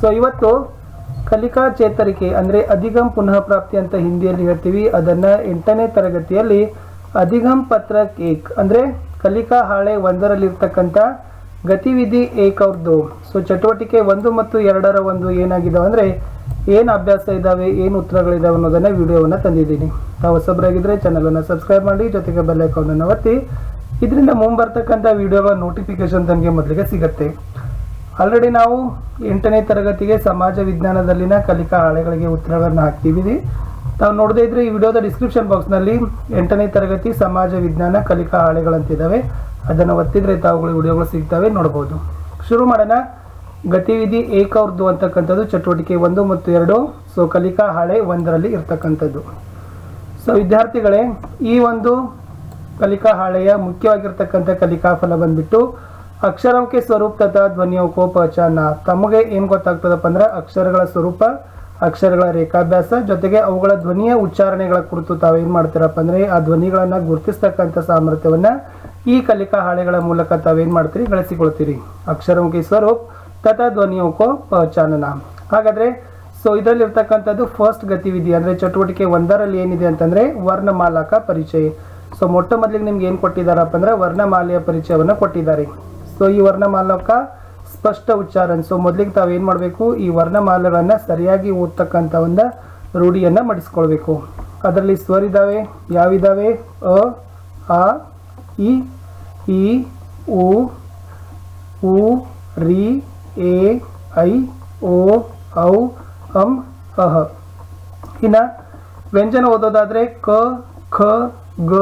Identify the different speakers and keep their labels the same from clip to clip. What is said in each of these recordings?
Speaker 1: So ಇವತ್ತು ಕಲಿಕಾ ಚೇತರಿಕೆ ಅಂದರೆ ಅಧಿಗಮ್ ಪುನಃ ಪ್ರಾಪ್ತಿ ಅಂತ ಹಿಂದಿಯಲ್ಲಿ ಹೇಳ್ತೀವಿ. ಅದನ್ನು ಎಂಟನೇ ತರಗತಿಯಲ್ಲಿ ಅಧಿಗಮ್ ಪತ್ರ ಏಕ್ ಅಂದರೆ ಕಲಿಕಾ ಹಾಳೆ ಒಂದರಲ್ಲಿರ್ತಕ್ಕಂಥ ಗತಿವಿಧಿ ಏಕ್ ಅವ್ರದ್ದು ಸೊ ಚಟುವಟಿಕೆ ಒಂದು ಮತ್ತು ಎರಡರ ಒಂದು ಏನಾಗಿದ್ದಾವೆ ಅಂದರೆ ಏನು ಅಭ್ಯಾಸ ಇದ್ದಾವೆ ಏನು ಉತ್ತರಗಳಿದ್ದಾವೆ ಅನ್ನೋದನ್ನು ವಿಡಿಯೋವನ್ನು ತಂದಿದ್ದೀನಿ. ತಾವು ಹೊಸಬರಾಗಿದ್ದರೆ ಚಾನಲನ್ನು ಸಬ್ಸ್ಕ್ರೈಬ್ ಮಾಡಿ, ಜೊತೆಗೆ ಬೆಲ್ ಒತ್ತಿ. ಇದರಿಂದ ಮುಂಬರ್ತಕ್ಕಂಥ ವಿಡಿಯೋಗಳ ನೋಟಿಫಿಕೇಶನ್ ತನಗೆ ಮೊದಲಿಗೆ ಸಿಗುತ್ತೆ. ಆಲ್ರೆಡಿ ನಾವು ಎಂಟನೇ ತರಗತಿಗೆ ಸಮಾಜ ವಿಜ್ಞಾನದಲ್ಲಿನ ಕಲಿಕಾ ಹಾಳೆಗಳಿಗೆ ಉತ್ತರಗಳನ್ನು ಹಾಕ್ತಿದ್ದೀವಿ. ತಾವು ನೋಡದೇ ಇದ್ರೆ ಈ ವಿಡಿಯೋದ ಡಿಸ್ಕ್ರಿಪ್ಷನ್ ಬಾಕ್ಸ್ನಲ್ಲಿ ಎಂಟನೇ ತರಗತಿ ಸಮಾಜ ವಿಜ್ಞಾನ ಕಲಿಕಾ ಹಾಳೆಗಳಂತಿದ್ದಾವೆ. ಅದನ್ನು ಒತ್ತಿದ್ರೆ ತಾವುಗಳು ವಿಡಿಯೋಗಳು ಸಿಗ್ತವೆ, ನೋಡ್ಬೋದು. ಶುರು ಮಾಡೋಣ. ಗತಿವಿಧಿ ಏಕ ಉರ್ದು ಅಂತಕ್ಕಂಥದ್ದು, ಚಟುವಟಿಕೆ ಒಂದು ಮತ್ತು ಎರಡು. ಸೊ ಕಲಿಕಾ ಹಾಳೆ ಒಂದರಲ್ಲಿ ಇರ್ತಕ್ಕಂಥದ್ದು. ಸೊ ವಿದ್ಯಾರ್ಥಿಗಳೇ, ಈ ಒಂದು ಕಲಿಕಾ ಹಾಳೆಯ ಮುಖ್ಯವಾಗಿರ್ತಕ್ಕಂಥ ಕಲಿಕಾ ಫಲ ಬಂದ್ಬಿಟ್ಟು ಅಕ್ಷರಕ್ಕೆ ಸ್ವರೂಪ ತಥಾ ಧ್ವನಿಯೋಕೋ ಪಹಚಾನ ತಮಗೆ ಏನು ಗೊತ್ತಾಗ್ತದಪ್ಪ ಅಂದ್ರೆ ಅಕ್ಷರಗಳ ಸ್ವರೂಪ, ಅಕ್ಷರಗಳ ರೇಖಾಭ್ಯಾಸ, ಜೊತೆಗೆ ಅವುಗಳ ಧ್ವನಿಯ ಉಚ್ಚಾರಣೆಗಳ ಕುರಿತು ತಾವೇನು ಮಾಡ್ತೀರಪ್ಪ ಅಂದ್ರೆ ಆ ಧ್ವನಿಗಳನ್ನು ಗುರುತಿಸ್ತಕ್ಕಂಥ ಸಾಮರ್ಥ್ಯವನ್ನು ಈ ಕಲಿಕಾ ಹಾಳೆಗಳ ಮೂಲಕ ತಾವೇನು ಮಾಡ್ತೀರಿ? ಗಳಿಸಿಕೊಳ್ತೀರಿ. ಅಕ್ಷರಮುಖಿ ಸ್ವರೂಪ ತಥಾ ಧ್ವನಿಯೋಕೋ ಪಹಚಾನನ ಹಾಗಾದರೆ ಸೊ ಇದರಲ್ಲಿರ್ತಕ್ಕಂಥದ್ದು ಫಸ್ಟ್ ಗತಿವಿಧಿ ಅಂದರೆ ಚಟುವಟಿಕೆ ಒಂದರಲ್ಲಿ ಏನಿದೆ ಅಂತಂದರೆ ವರ್ಣಮಾಲಕ ಪರಿಚಯ. ಸೊ ಮೊಟ್ಟ ಮೊದಲಿಗೆ ನಿಮ್ಗೆ ಏನು ಕೊಟ್ಟಿದ್ದಾರಪ್ಪ ಅಂದ್ರೆ ವರ್ಣಮಾಲೆಯ ಪರಿಚಯವನ್ನು ಕೊಟ್ಟಿದ್ದಾರೆ. ಸೊ ಈ ವರ್ಣಮಾಲಕ ಸ್ಪಷ್ಟ ಉಚ್ಚಾರಣ ಸೊ ಮೊದಲಿಗೆ ತಾವೇನು ಮಾಡಬೇಕು? ಈ ವರ್ಣಮಾಲೆಗಳನ್ನು ಸರಿಯಾಗಿ ಓದ್ತಕ್ಕಂಥ ಒಂದು ರೂಢಿಯನ್ನು ಮಾಡಿಸ್ಕೊಳ್ಬೇಕು. ಅದರಲ್ಲಿ ಸ್ವರಿದ್ದಾವೆ ಯಾವಿದಾವೆ? ಅ, ಆ, ಇ, ಈ, ಉ ಉ, ರಿ, ಎ, ಐ, ಓ, ಔ, ಅಂ, ಅಹ. ಇನ್ನು ವ್ಯಂಜನ ಓದೋದಾದ್ರೆ ಕ, ಖ, ಗ,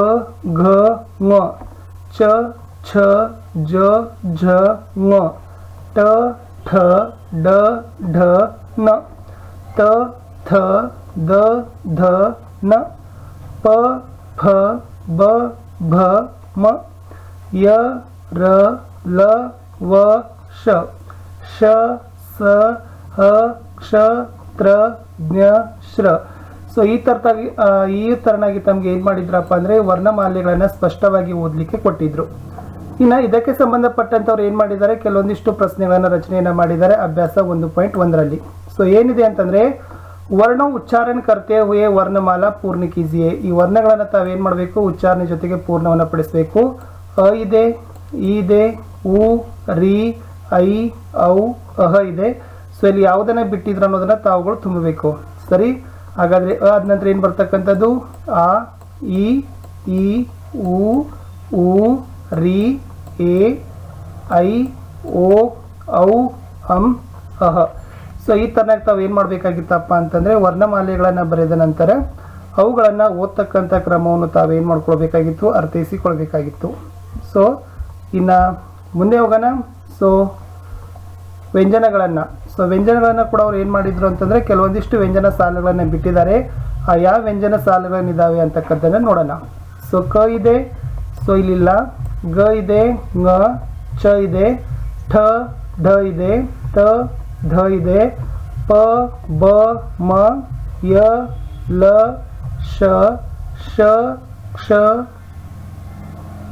Speaker 1: ಘ ಮ ಚ, ಛ ಜ, ಝ ङ ಟ, ಠ, ಡ, ಢ ನ ತ, ಥ, ದ, ಧ, ನ. ಪ ಫ ಬ, ಭ, ಮ. ಯ, ರ, ಲ, ವ, ಶ. ಶ, ಸ, ಹ, ಕ್ಷ, ತ್ರ, ಜ್ಞ, ಶ್ರ. ಸೊ, ಈ ತರತಾಗಿ ಈ ತರನಾಗಿ ತಮಗೆ ಏನ್ ಮಾಡಿದ್ರಪ್ಪ ಅಂದ್ರೆ ವರ್ಣಮಾಲೆಗಳನ್ನು ಸ್ಪಷ್ಟವಾಗಿ ಓದಲಿಕ್ಕೆ ಕೊಟ್ಟಿದ್ರು. ಇನ್ನ ಇದಕ್ಕೆ ಸಂಬಂಧಪಟ್ಟಂಥವ್ರು ಏನು ಮಾಡಿದ್ದಾರೆ? ಕೆಲವೊಂದಿಷ್ಟು ಪ್ರಶ್ನೆಗಳನ್ನು ರಚನೆಯನ್ನು ಮಾಡಿದ್ದಾರೆ. ಅಭ್ಯಾಸ ಒಂದು ಪಾಯಿಂಟ್ ಒಂದರಲ್ಲಿ. ಸೊ ಏನಿದೆ ಅಂತಂದರೆ, ವರ್ಣ ಉಚ್ಚಾರಣೆ ಕರ್ತೆ ಹುಯೇ ವರ್ಣಮಾಲಾ ಪೂರ್ಣ ಕೀಜಿಯೇ ಈ ವರ್ಣಗಳನ್ನು ತಾವೇನು ಮಾಡಬೇಕು? ಉಚ್ಚಾರಣೆ ಜೊತೆಗೆ ಪೂರ್ಣವನ್ನು ಪಡಿಸಬೇಕು. ಅ ಇದೆ ಇದೆ ಉ, ರಿ, ಐ, ಔ, ಅಹ ಇದೆ. ಸೊ ಇಲ್ಲಿ ಯಾವುದನ್ನು ಬಿಟ್ಟಿದ್ರು ಅನ್ನೋದನ್ನು ತಾವುಗಳು ತುಂಬಬೇಕು. ಸರಿ? ಹಾಗಾದರೆ ಅ ಆದ ನಂತರ ಏನು ಬರ್ತಕ್ಕಂಥದ್ದು? ಆ, ಇ, ಈ, ಉ ಉ ರಿ, ಎ, ಐ, ಓ, ಔ ಅಂ ಅಹ. ಸೊ ಈ ತರನಾಗಿ ತಾವು ಏನು ಮಾಡಬೇಕಾಗಿತ್ತಪ್ಪ ಅಂತಂದ್ರೆ ವರ್ಣಮಾಲೆಗಳನ್ನು ಬರೆದ ನಂತರ ಅವುಗಳನ್ನು ಓದ್ತಕ್ಕಂಥ ಕ್ರಮವನ್ನು ತಾವೇನು ಮಾಡ್ಕೊಳ್ಬೇಕಾಗಿತ್ತು? ಅರ್ಥೈಸಿಕೊಳ್ಬೇಕಾಗಿತ್ತು. ಸೊ ಇನ್ನು ಮುಂದೆ ಹೋಗೋಣ. ಸೊ ವ್ಯಂಜನಗಳನ್ನು. ಸೊ ವ್ಯಂಜನಗಳನ್ನು ಕೂಡ ಅವ್ರು ಏನು ಮಾಡಿದ್ರು ಅಂತಂದರೆ ಕೆಲವೊಂದಿಷ್ಟು ವ್ಯಂಜನ ಸಾಲುಗಳನ್ನು ಬಿಟ್ಟಿದ್ದಾರೆ. ಆ ಯಾವ ವ್ಯಂಜನ ಸಾಲುಗಳನ್ನಿದ್ದಾವೆ ಅಂತಕ್ಕಂಥದ್ದನ್ನು ನೋಡೋಣ. ಸೊ ಕ ಇದೆ. ಸೊ ಇಲ್ಲಿಲ್ಲ. ಗ ಇದೆ ಗ ಚ ಇದೆ ಠ ಢ ಇದೆ ತ ಧ ಇದೆ ಪ, ಬ, ಮ, ಯ, ಲ, ಶ ಶ, ಕ್ಷ.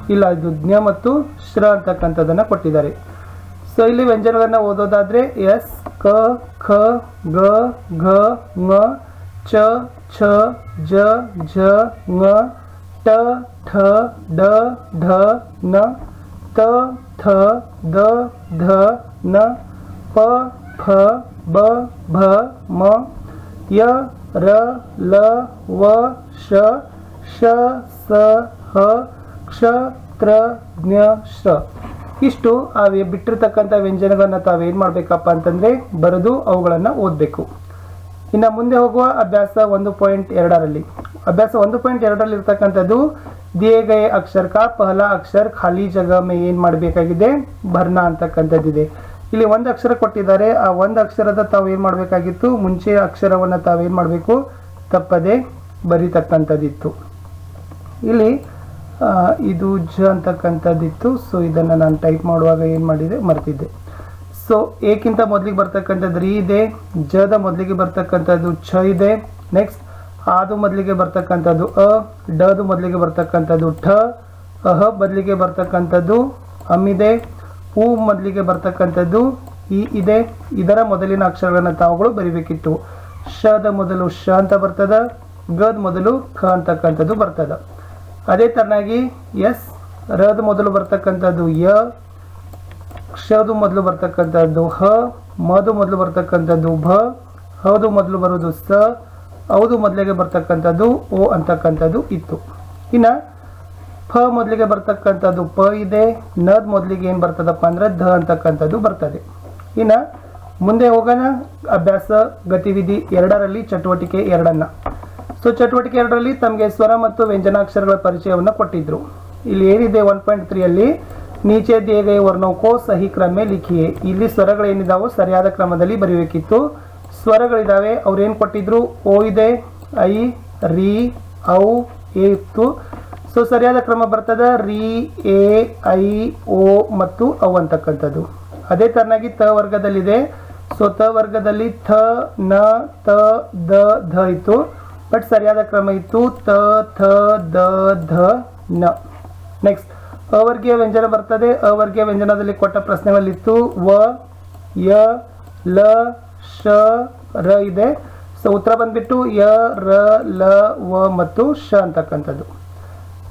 Speaker 1: ಇಲ್ಲ, ಇದು ಜ್ಞ ಮತ್ತು ಶ್ರ ಅಂತಕ್ಕಂಥದ್ದನ್ನು ಕೊಟ್ಟಿದ್ದಾರೆ. ಸೊ ಇಲ್ಲಿ ವ್ಯಂಜನಗಳನ್ನು ಓದೋದಾದರೆ ಎಸ್, ಕ, ಖ, ಗ, ಘ ಮ ಚ, ಛ, ಜ ಝ ಝ ಟ ಠ ಡ ಢ ನ, ತ, ಥ, ದ, ಧ, ನ, ಪ ಫ ಬ ಭ ಮ ಯ, ರ, ಲ, ವ, ಶ ಶ, ಸ, ಹ, ಕ್ಷ, ತ್ರ, ಜ್ಞ ಶ್ರ ಇಷ್ಟು ಆ ಬಿಟ್ಟಿರ್ತಕ್ಕಂಥ ವ್ಯಂಜನಗಳನ್ನ ತಾವೇನು ಮಾಡಬೇಕಪ್ಪ ಅಂತಂದ್ರೆ ಬರೆದು ಅವುಗಳನ್ನು ಓದಬೇಕು. ಇನ್ನು ಮುಂದೆ ಹೋಗುವ ಅಭ್ಯಾಸ ಒಂದು ಪಾಯಿಂಟ್ ಎರಡರಲ್ಲಿ. ಅಭ್ಯಾಸ ಒಂದು ಪಾಯಿಂಟ್ ಎರಡರಲ್ಲಿ ಇರ್ತಕ್ಕಂಥದ್ದು ದಿಯೇ ಅಕ್ಷರ ಕಾ ಪಹಲ ಅಕ್ಷರ ಖಾಲಿ ಜಗ ಮೇ ಏನು ಮಾಡಬೇಕಾಗಿದೆ? ಭರ್ನ ಅಂತಕ್ಕಂಥದ್ದಿದೆ. ಇಲ್ಲಿ ಒಂದು ಅಕ್ಷರ ಕೊಟ್ಟಿದ್ದಾರೆ. ಆ ಒಂದು ಅಕ್ಷರದ ತಾವು ಏನು ಮಾಡಬೇಕಾಗಿತ್ತು? ಮುಂಚೆ ಅಕ್ಷರವನ್ನು ತಾವೇನು ಮಾಡಬೇಕು? ತಪ್ಪದೆ ಬರೀತಕ್ಕಂಥದ್ದಿತ್ತು. ಇಲ್ಲಿ ಇದು ಜ ಅಂತಕ್ಕಂಥದ್ದಿತ್ತು. ಸೊ ಇದನ್ನು ನಾನು ಟೈಪ್ ಮಾಡುವಾಗ ಏನು ಮಾಡಿದೆ? ಮರ್ತಿದ್ದೆ. ಸೊ ಏಕ್ಕಿಂತ ಮೊದಲಿಗೆ ಬರ್ತಕ್ಕಂಥದ್ದು ರೀ ಇದೆ, ಜದ ಮೊದಲಿಗೆ ಬರ್ತಕ್ಕಂಥದ್ದು ಛ ಇದೆ. ನೆಕ್ಸ್ಟ್ ಆದು ಮೊದಲಿಗೆ ಬರ್ತಕ್ಕಂಥದ್ದು ಅ, ಡದು ಮೊದಲಿಗೆ ಬರ್ತಕ್ಕಂಥದ್ದು ಠ, ಅಹ ಬದಲಿಗೆ ಬರ್ತಕ್ಕಂಥದ್ದು ಅಮ್ ಇದೆ. ಹೂ ಮೊದಲಿಗೆ ಬರ್ತಕ್ಕಂಥದ್ದು ಇ ಇದೆ. ಇದರ ಮೊದಲಿನ ಅಕ್ಷರಗಳನ್ನು ತಾವುಗಳು ಬರಿಬೇಕಿತ್ತು. ಶದ ಮೊದಲು ಶ ಅಂತ ಬರ್ತದ, ಗದ ಮೊದಲು ಖ ಅಂತಕ್ಕಂಥದ್ದು ಬರ್ತದ. ಅದೇ ತರನಾಗಿ ಎಸ್, ರದ ಮೊದಲು ಬರ್ತಕ್ಕಂಥದ್ದು ಯ ಕ್ಷದು ಮೊದಲು ಬರ್ತಕ್ಕಂಥದ್ದು ಹ ಮದು ಮೊದಲು ಬರ್ತಕ್ಕಂಥದ್ದು ಭ ಹೌದು ಮೊದಲು ಬರೋದು ಸ ಹೌದು ಮೊದಲಿಗೆ ಬರ್ತಕ್ಕಂಥದ್ದು ಓ ಅಂತಕ್ಕಂಥದ್ದು ಇತ್ತು. ಇನ್ನು ಫ ಮೊದಲಿಗೆ ಬರ್ತಕ್ಕಂಥದ್ದು ಪ ಇದೆ ನದ್ ಮೊದಲಿಗೆ ಏನು ಬರ್ತದಪ್ಪ ಅಂದ್ರೆ ಧ ಅಂತಕ್ಕಂಥದ್ದು ಬರ್ತದೆ. ಇನ್ನು ಮುಂದೆ ಹೋಗೋಣ, ಅಭ್ಯಾಸ, ಗತಿವಿಧಿ ಎರಡರಲ್ಲಿ ಚಟುವಟಿಕೆ ಎರಡನ್ನ. ಸೊ ಚಟುವಟಿಕೆ ಎರಡರಲ್ಲಿ ತಮಗೆ ಸ್ವರ ಮತ್ತು ವ್ಯಂಜನಾಕ್ಷರಗಳ ಪರಿಚಯವನ್ನು ಕೊಟ್ಟಿದ್ರು. ಇಲ್ಲಿ ಏನಿದೆ ಒನ್ ಪಾಯಿಂಟ್ ತ್ರೀಯಲ್ಲಿ ನೀಚೆ ದೇವೆ ವರ್ಣೋಕೋ ಸಹಿ ಕ್ರಮೇ ಲಿಖಿಯೇ ಇಲ್ಲಿ ಸ್ವರಗಳೇನಿದಾವೋ ಸರಿಯಾದ ಕ್ರಮದಲ್ಲಿ ಬರೀಬೇಕಿತ್ತು. ಸ್ವರಗಳಿದಾವೆ, ಅವ್ರೇನು ಕೊಟ್ಟಿದ್ರು? ಓ ಇದೆ, ಐ, ರಿ, ಔ, ಎ ಇತ್ತು. ಸೊ ಸರಿಯಾದ ಕ್ರಮ ಬರ್ತದ? ರಿ, ಎ, ಐ, ಓ ಮತ್ತು ಔ ಅಂತಕ್ಕಂಥದ್ದು. ಅದೇ ತರನಾಗಿ ತ ವರ್ಗದಲ್ಲಿದೆ. ಸೊ ತ ವರ್ಗದಲ್ಲಿ ಥ, ನ, ತ, ದ, ಧ ಇತ್ತು. ಬಟ್ ಸರಿಯಾದ ಕ್ರಮ ಇತ್ತು. ತ, ಥ, ದ, ಧ, ನ. ನೆಕ್ಸ್ಟ್ ಅವರ್ಗೀಯ ವ್ಯಂಜನ ಬರ್ತದೆ. ಅವರ್ಗೀಯ ವ್ಯಂಜನದಲ್ಲಿ ಕೊಟ್ಟ ಪ್ರಶ್ನೆಗಳಲ್ಲಿತ್ತು ವ, ಯ, ಲ, ಶ, ರ ಇದೆ. ಸೊ ಉತ್ತರ ಬಂದ್ಬಿಟ್ಟು ಯ, ರ, ಲ, ವ ಮತ್ತು ಶ ಅಂತಕ್ಕಂಥದ್ದು.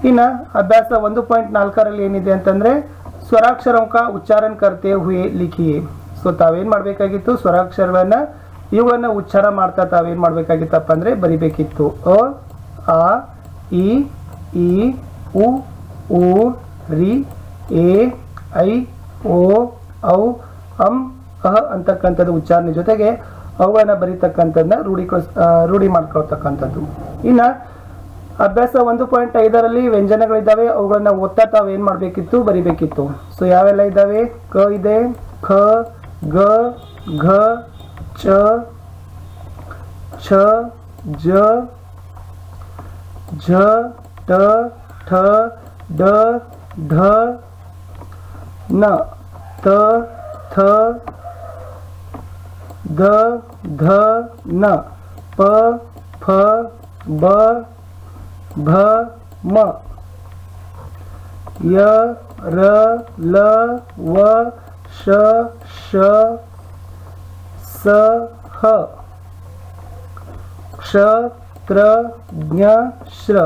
Speaker 1: ಇನ್ನು ಅಭ್ಯಾಸ ಒಂದು ಪಾಯಿಂಟ್ ನಾಲ್ಕರಲ್ಲಿ ಏನಿದೆ ಅಂತಂದರೆ ಸ್ವರಾಕ್ಷರಂಕ ಉಚ್ಚಾರಣ ಕರ್ತೆ ಹುಯೆ ಲಿಖಿಯೇ. ಸೊ ತಾವೇನು ಮಾಡಬೇಕಾಗಿತ್ತು? ಸ್ವರಾಕ್ಷರವನ್ನು, ಇವುಗಳನ್ನ ಉಚ್ಚಾರ ಮಾಡ್ತಾ ತಾವೇನು ಮಾಡಬೇಕಾಗಿತ್ತಪ್ಪ ಅಂದರೆ ಬರಿಬೇಕಿತ್ತು. ಅ, ಆ, ಇ ಈ ಉ ಉ ರಿ, ಎ, ಐ, ಓ, ಔ, ಅಂ ಅಹ ಅಂತಕ್ಕಂಥದ್ದು ಉಚ್ಚಾರಣೆ ಜೊತೆಗೆ ಅವುಗಳನ್ನ ಬರೀತಕ್ಕಂಥದ್ದನ್ನ ರೂಢಿ ರೂಢಿ ಮಾಡ್ಕೊಳ್ತಕ್ಕಂಥದ್ದು. ಇನ್ನು ಅಭ್ಯಾಸ ಒಂದು ಪಾಯಿಂಟ್ ಐದರಲ್ಲಿ ವ್ಯಂಜನಗಳಿದ್ದಾವೆ, ಅವುಗಳನ್ನ ಓದ್ತಾ ತಾವು ಏನು ಮಾಡಬೇಕಿತ್ತು? ಬರಿಬೇಕಿತ್ತು. ಸೊ ಯಾವೆಲ್ಲ ಇದ್ದಾವೆ? ಕ ಇದೆ, ಖ, ಗ, ಘ, ಚ, ಛ, ಜ ಝ ಟ ಠ, ಡ ಢ ನ ತ ಥ ದ ಧ ನ ಪ ಫ ಬ ಭ ಮ ಯ ರ ಲ ವ ಶ ಶ ಸ ಹ ಕ್ಷ ತ್ರ ಜ್ಞ ಶ್ರ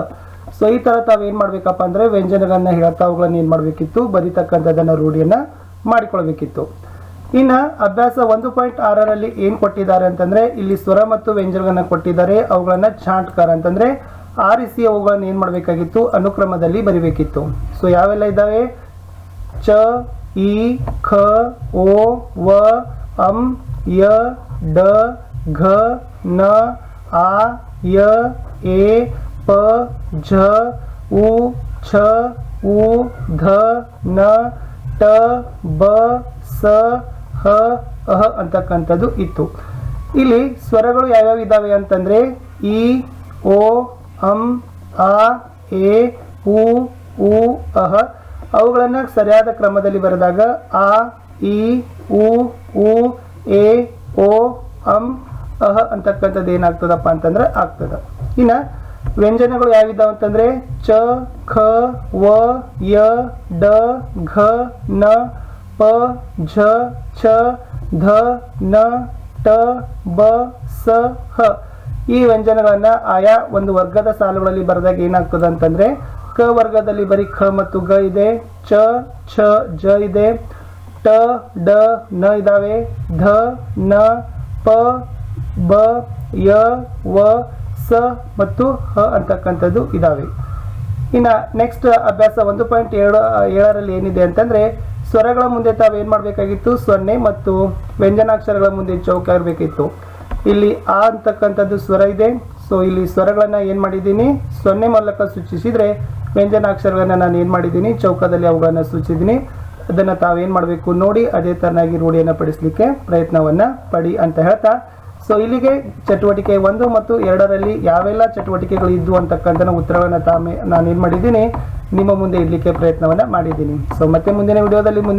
Speaker 1: ಸೊ ಈ ಥರ ತಾವೇನು ಮಾಡಬೇಕಪ್ಪ ಅಂದರೆ ವ್ಯಂಜನಗಳನ್ನ ಹೇಳ್ತಾ ಅವುಗಳನ್ನ ಏನು ಮಾಡಬೇಕಿತ್ತು? ಬರಿತಕ್ಕಂಥದ್ದನ್ನು ರೂಢಿಯನ್ನು ಮಾಡಿಕೊಳ್ಬೇಕಿತ್ತು. ಇನ್ನು ಅಭ್ಯಾಸ ಒಂದು ಪಾಯಿಂಟ್ ಆರರಲ್ಲಿ ಏನು ಕೊಟ್ಟಿದ್ದಾರೆ ಅಂತಂದರೆ, ಇಲ್ಲಿ ಸ್ವರ ಮತ್ತು ವ್ಯಂಜನಗಳನ್ನ ಕೊಟ್ಟಿದ್ದಾರೆ. ಅವುಗಳನ್ನ ಚಾಂಟ್ಕಾರ ಅಂತಂದರೆ ಆರಿಸಿ ಅವುಗಳನ್ನ ಏನು ಮಾಡಬೇಕಾಗಿತ್ತು? ಅನುಕ್ರಮದಲ್ಲಿ ಬರಿಬೇಕಿತ್ತು. ಸೊ ಯಾವೆಲ್ಲ ಇದ್ದಾವೆ? ಚ, ಇ, ಖ, ಓ, ವ, ಅಂ, ಯ, ಡ, ಘ, ನ, ಆ, ಯ, ಎ ಪ ಝ ಉ ಛ ಉ ಧ ನ ಟ ಬ ಸ ಹ ಅಹ ಅಂತಕ್ಕಂಥದ್ದು ಇತ್ತು. ಇಲ್ಲಿ ಸ್ವರಗಳು ಯಾವ್ಯಾವ ಇದ್ದಾವೆ ಅಂತಂದರೆ ಇ, ಓ, ಅಂ, ಆ, ಎ, ಉ ಉ ಅಹ ಅವುಗಳನ್ನು ಸರಿಯಾದ ಕ್ರಮದಲ್ಲಿ ಬರೆದಾಗ ಆ, ಇ, ಉ ಉ, ಎ, ಓ, ಅಂ ಅಹ ಅಂತಕ್ಕಂಥದ್ದು ಏನಾಗ್ತದಪ್ಪ ಅಂತಂದ್ರೆ ಆಗ್ತದ. ಇನ್ನು ವ್ಯಂಜನಗಳು ಯಾವಿದ್ದಾವೆ ಅಂತಂದ್ರೆ ಚ, ಖ, ವ, ಯ, ಡ, ಘ, ನ, ಪ, ಝ, ಛ, ಧ, ನ, ಟ, ಬ, ಸ, ಹ. ಈ ವ್ಯಂಜನಗಳನ್ನು ಆಯಾ ಒಂದು ವರ್ಗದ ಸಾಲುಗಳಲ್ಲಿ ಬರೆದಾಗ ಏನಾಗ್ತದೆ ಅಂತಂದರೆ ಕ ವರ್ಗದಲ್ಲಿ ಬರೀ ಖ ಮತ್ತು ಗ ಇದೆ, ಚ, ಛ, ಜ ಇದೆ, ಟ, ಡ, ನ ಇದಾವೆ, ಧ, ನ, ಪ, ಬ, ಯ, ವ ಸ ಮತ್ತು ಹ ಅಂತಕ್ಕಂಥದ್ದು ಇದಾವೆ. ಇನ್ನು ನೆಕ್ಸ್ಟ್ ಅಭ್ಯಾಸ ಒಂದು ಪಾಯಿಂಟ್ ಏಳು, ಏಳರಲ್ಲಿ ಏನಿದೆ ಅಂತಂದರೆ, ಸ್ವರಗಳ ಮುಂದೆ ತಾವು ಏನು ಮಾಡಬೇಕಾಗಿತ್ತು? ಸೊನ್ನೆ ಮತ್ತು ವ್ಯಂಜನಾಕ್ಷರಗಳ ಮುಂದೆ ಚೌಕ ಇರಬೇಕಿತ್ತು. ಇಲ್ಲಿ ಆ ಅಂತಕ್ಕಂಥದ್ದು ಸ್ವರ ಇದೆ. ಸೊ ಇಲ್ಲಿ ಸ್ವರಗಳನ್ನು ಏನು ಮಾಡಿದ್ದೀನಿ? ಸೊನ್ನೆ ಮೂಲಕ ಸೂಚಿಸಿದರೆ, ವ್ಯಂಜನಾಕ್ಷರಗಳನ್ನು ನಾನು ಏನು ಮಾಡಿದ್ದೀನಿ? ಚೌಕದಲ್ಲಿ ಅವುಗಳನ್ನು ಸೂಚಿಸಿದ್ದೀನಿ. ಅದನ್ನು ತಾವೇನು ಮಾಡಬೇಕು? ನೋಡಿ, ಅದೇ ತರನಾಗಿ ರೂಢಿಯನ್ನು ಪಡಿಸಲಿಕ್ಕೆ ಪ್ರಯತ್ನವನ್ನು ಪಡಿ ಅಂತ ಹೇಳ್ತಾ ಸೊ ಇಲ್ಲಿಗೆ ಚಟುವಟಿಕೆ ಒಂದು ಮತ್ತು ಎರಡರಲ್ಲಿ ಯಾವೆಲ್ಲ ಚಟುವಟಿಕೆಗಳು ಇದ್ದು ಅಂತಕ್ಕಂಥ ಉತ್ತರವನ್ನು ತಾಮೆ ನಾನು ಏನು ಮಾಡಿದ್ದೀನಿ, ನಿಮ್ಮ ಮುಂದೆ ಇಡಲಿಕ್ಕೆ ಪ್ರಯತ್ನವನ್ನು ಮಾಡಿದ್ದೀನಿ. ಸೊ ಮತ್ತೆ ಮುಂದಿನ ವಿಡಿಯೋದಲ್ಲಿ ಮುಂದೆ